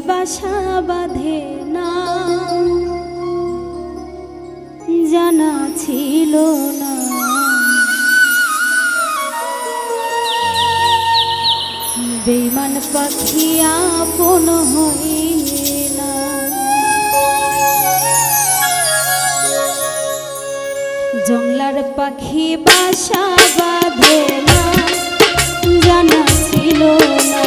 বাসা বাঁধে না। জানা ছিল না। বেমান পাখি আপন হই না। জংলার পাখি বাসা বাঁধে না। জানা ছিল না।